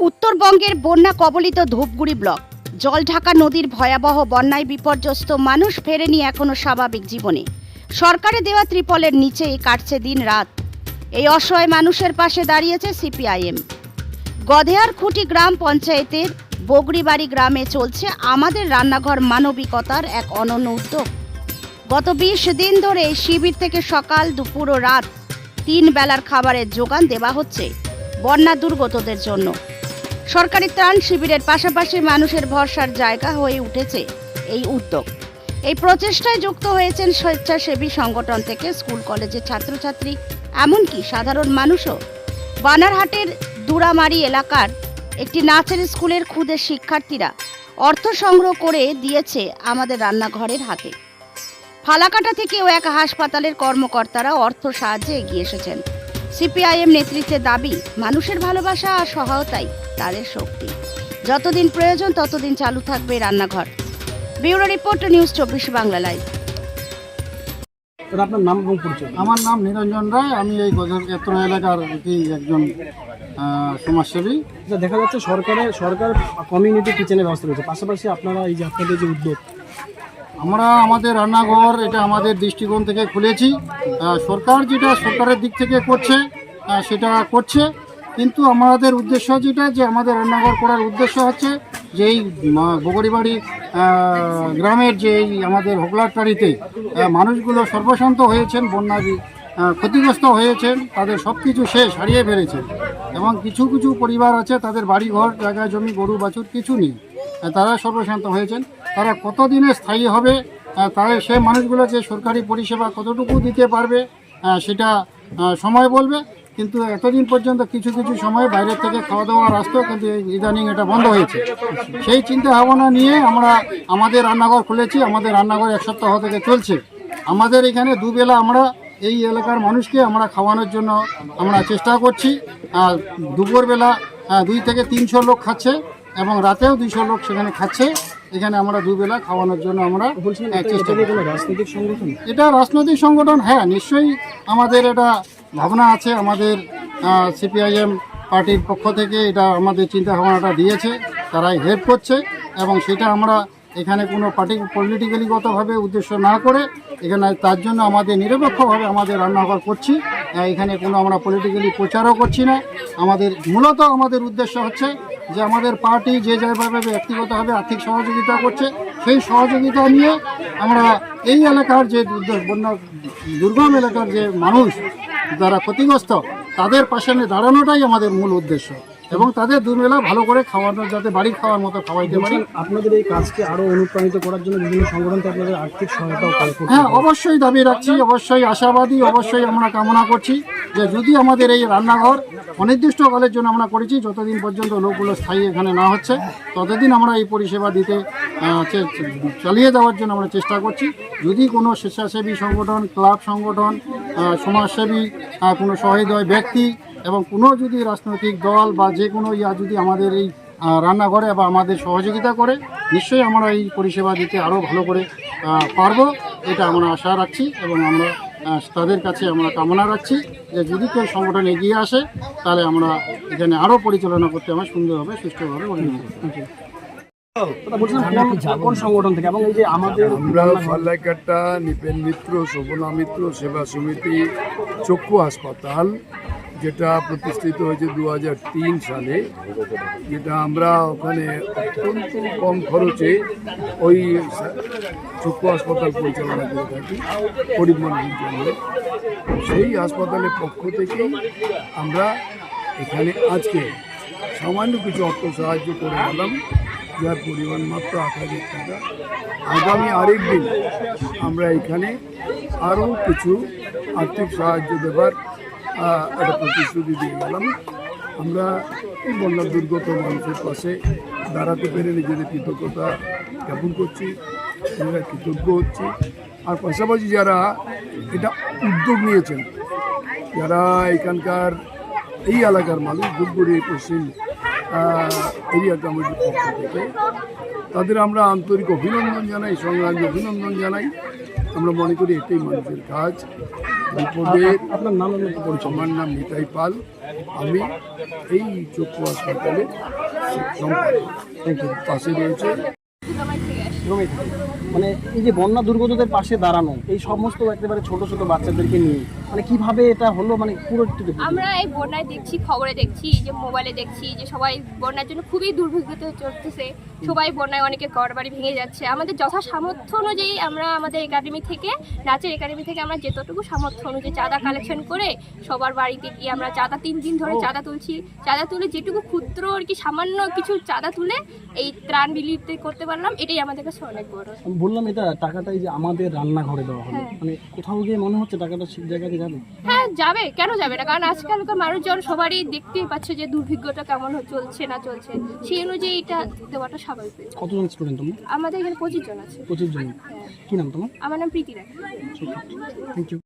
উত্তরবঙ্গের বন্যা কবলিত ধূপগুড়ি ব্লক। জলঢাকা নদীর ভয়াবহ বন্যায় বিপর্যস্ত মানুষ ফেরেনি এখনও স্বাভাবিক জীবনে। সরকারে দেওয়া ত্রিপলের নিচে কাটছে দিন রাত। এই অসহায় মানুষের পাশে দাঁড়িয়েছে সিপিআইএম। গধেয়ার খুঁটি গ্রাম পঞ্চায়েতের বগরিবাড়ি গ্রামে চলছে আমাদের রান্নাঘর মানবিকতার এক অনন্য উদ্যোগ। গত বিশ দিন ধরে এই শিবির থেকে সকাল দুপুর ও রাত তিন বেলার খাবারের যোগান দেওয়া হচ্ছে বন্যা দুর্গতদের জন্য। সরকারি ত্রাণ শিবিরের পাশাপাশি মানুষের ভরসার জায়গা হয়ে উঠেছে এই উদ্যোগ। এই প্রচেষ্টায় যুক্ত হয়েছেন স্বেচ্ছাসেবী সংগঠন থেকে স্কুল কলেজের ছাত্রছাত্রী, এমনকি সাধারণ মানুষও। বানারহাটের দুরামারি এলাকার একটি নাচের স্কুলের খুদে শিক্ষার্থীরা অর্থ সংগ্রহ করে দিয়েছে আমাদের রান্নাঘরের হাতে। ফালাকাটা থেকেও এক হাসপাতালের কর্মকর্তারা অর্থ সাহায্যে এগিয়ে এসেছেন। সিপিআইএম নেতৃত্বের দাবি মানুষের ভালোবাসা আর সহায়তাই তাদের শক্তি। যতদিন প্রয়োজন ততদিন চালু থাকবে রান্নাঘর। ব্যুরো রিপোর্ট নিউজ চব্বিশ বাংলা লাইভ। আপনার নাম এবং পরিচয় আমার নাম নিরঞ্জন রায়। আমি এই গজরক্ষেত্র এলাকার কি একজন সমাজসেবী। দেখা যাচ্ছে সরকারের সরকার কমিউনিটি কিচেনের ব্যবস্থা রয়েছে। পাশাপাশি আপনারা এই যে আপনাদের যে উদ্যোগ আমরা আমাদের রান্নাঘর, এটা আমাদের দৃষ্টিকোণ থেকে খুলেছি। সরকার যেটা সরকারের দিক থেকে করছে সেটা করছে। কিন্তু আমাদের উদ্দেশ্য যেটা, যে আমাদের রান্নাঘর করার উদ্দেশ্য হচ্ছে যে এই বগরিবাড়ি গ্রামের যে এই আমাদের হোগলাটারিতে মানুষগুলো সর্বশান্ত হয়েছেন বন্যা ক্ষতিগ্রস্ত হয়েছেন, তাদের সব কিছু শেষ, হারিয়ে ফেলেছেন। এবং কিছু কিছু পরিবার আছে, তাদের বাড়িঘর, জায়গা, জমি, গরু, বাছুর কিছু নেই। তারা সর্বশান্ত হয়েছেন। তারা কতদিনে স্থায়ী হবে তারা সেই মানুষগুলোকে সরকারি পরিষেবা কতটুকু দিতে পারবে সেটা সময় বলবে। কিন্তু এতদিন পর্যন্ত কিছু কিছু সময় বাইরের থেকে খাওয়া দাওয়ার আসতো, কিন্তু ইদানিং এটা বন্ধ হয়েছে। সেই চিন্তা ভাবনা নিয়ে আমরা আমাদের রান্নাঘর খুলেছি, আমাদের রান্নাঘর এক সপ্তাহ থেকে চলছে। আমাদের এখানে দুবেলা আমরা এই এলাকার মানুষকে আমরা খাওয়ানোর জন্য আমরা চেষ্টা করছি। আর দুপুরবেলা দুই থেকে তিনশো লোক খাচ্ছে এবং রাতেও দুইশো লোক সেখানে খাচ্ছে। এখানে আমরা দুবেলা খাওয়ানোর জন্য আমরা রাজনৈতিক সংগঠন? এটা রাজনৈতিক সংগঠন হ্যাঁ নিশ্চয়ই আমাদের এটা ভাবনা আছে আমাদের সিপিআইএম পার্টির পক্ষ থেকে এটা আমাদের চিন্তা ভাবনাটা দিয়েছে তারাই হেল্প করছে এবং সেটা আমরা এখানে কোনো পার্টি পলিটিক্যালিগতভাবে উদ্দেশ্য না করে এখানে তার জন্য আমাদের নিরপেক্ষভাবে আমাদের রান্নাঘর করছি। এখানে কোনো আমরা পলিটিক্যালি প্রচারও করছি না। আমাদের মূলত আমাদের উদ্দেশ্য হচ্ছে যে আমাদের পার্টি যে যেভাবে ব্যক্তিগতভাবে আর্থিক সহযোগিতা করছে সেই সহযোগিতা নিয়ে আমরা এই এলাকার যে বন্যা দুর্গম এলাকার যে মানুষ যারা ক্ষতিগ্রস্ত তাদের পাশে দাঁড়ানোটাই আমাদের মূল উদ্দেশ্য। এবং তাদের দুবেলা ভালো করে খাওয়ানো যাতে বাড়ি খাওয়ার মতো খাওয়াইতে পারি। আপনাদের এই কাজকে আরও অনুপ্রাণিত করার জন্য বিভিন্ন সংগঠন আপনাদের আর্থিক সহায়তাও করতে হ্যাঁ অবশ্যই দাবি রাখছি অবশ্যই আশাবাদী অবশ্যই আমরা কামনা করছি। যে যদি আমাদের এই রান্নাঘর অনির্দিষ্টকালের জন্য আমরা করেছি, যতদিন পর্যন্ত লোকগুলো স্থায়ী এখানে না হচ্ছে, ততদিন আমরা এই পরিষেবা দিতে চালিয়ে দেওয়ার জন্য আমরা চেষ্টা করছি। যদি কোনো স্বেচ্ছাসেবী সংগঠন, ক্লাব সংগঠন সমাজসেবী কোনো সহৃদয় ব্যক্তি এবং কোনো যদি রাজনৈতিক দল বা যে কোনো ইয়া যদি আমাদের এই রান্নাঘরে বা আমাদের সহযোগিতা করে, নিশ্চয়ই আমরা এই পরিষেবা দিতে আরও ভালো করে পারব, এটা আমরা আশা রাখছি এবং আমরা তাদের কাছে আমরা কামনা রাখছি যে যদি কেউ সংগঠন এগিয়ে আসে তাহলে আমরা এখানে আরও পরিচালনা করতে আমরা সুন্দরভাবে সুষ্ঠুভাবে পরিচালনা করতে কোন- কোন সংগঠন থেকে? এবং এই যে আমাদের আমরা নিপেন মিত্র শোভনা মিত্র সেবা সমিতি চক্ষু হাসপাতাল যেটা প্রতিষ্ঠিত হয়েছে দু হাজার তিন সালে, যেটা আমরা ওখানে অত্যন্ত কম খরচে ওই চক্ষু হাসপাতাল পরিচালনা করে থাকি, গরিব মানুষের জন্য। সেই হাসপাতালের পক্ষ থেকেই আমরা এখানে আজকে সামান্য কিছু অর্থ সাহায্য করে গেলাম, যার পরিমাণ মাত্র আট হাজার টাকা। আগামী আরেক দিন আমরা এখানে আরও কিছু আর্থিক সাহায্য দেবার একটা প্রতিশ্রুতি দিয়ে গেলাম। আমরা এই বন্যা দুর্গত মানুষের পাশে দাঁড়াতে পেরে নিজেদের কৃতজ্ঞতা জ্ঞাপন করছি আমরা কৃতজ্ঞ হচ্ছি। আর পাশাপাশি যারা এটা উদ্যোগ নিয়েছেন, যারা এখানকার এই এলাকার মানুষ, ধূপগুড়ি, পশ্চিম এরিয়া কমিটির পক্ষ থেকে, তাদের আমরা আন্তরিক অভিনন্দন জানাই, সংগ্রামী অভিনন্দন জানাই। আমরা মনে করি এটাই মানুষের কাজ। বিপদের আপনার নাম আমার নাম নিতাই পাল। আমি এই চক্ষু হাসপাতালে পাশে রয়েছে মানে এই যে বন্যা দুর্গতদের পাশে দাঁড়ানো এই সমস্ত একেবারে ছোট ছোট বাচ্চাদেরকে নিয়ে মানে কীভাবে এটা হলো? মানে পুরো আমরা এই বন্যায় দেখছি খবরে দেখছি যে মোবাইলে দেখছি যে সবাই বন্যার জন্য খুবই দুর্ভিক্ষিত চলতেছে। সবাই বন্যায় অনেকে ঘর বাড়ি ভেঙে যাচ্ছে। আমাদের যথা সামর্থ্য অনুযায়ী আমরা আমাদের একাডেমি থেকে নাচের একাডেমি থেকে আমরা যেতটুকু সামর্থ্য অনুযায়ী চাঁদা কালেকশন করে সবার বাড়িতে গিয়ে আমরা চাঁদা তিন দিন ধরে চাঁদা তুলছি। চাঁদা তুলে যেটুকু ক্ষুদ্র আর কি সামান্য কিছু চাঁদা তুলে এই ত্রাণ বিলিতে করতে পারলাম এটাই আমাদের কাছে অনেক বড়। বললাম এটা টাকাটাই যে আমাদের রান্নাঘরে দেওয়া হলো মানে কোথাও গিয়ে মনে হচ্ছে টাকাটা ঠিক জায়গাতে যাবে। হ্যাঁ যাবে। কেন যাবে না? কারণ আজকালকার মানুষজন সবারই দেখতেই পাচ্ছে যে দুর্ভিক্ষটা কেমন চলছে না চলছে। সেই অনুযায়ী এটা দেওয়াটা স্বাভাবিক। কতজন স্টুডেন্ট তোমরা? আমাদের এখানে পঁচিশ জন আছে। পঁচিশ জন। কি নাম তোমার? আমার নাম প্রীতি রায়। Thank you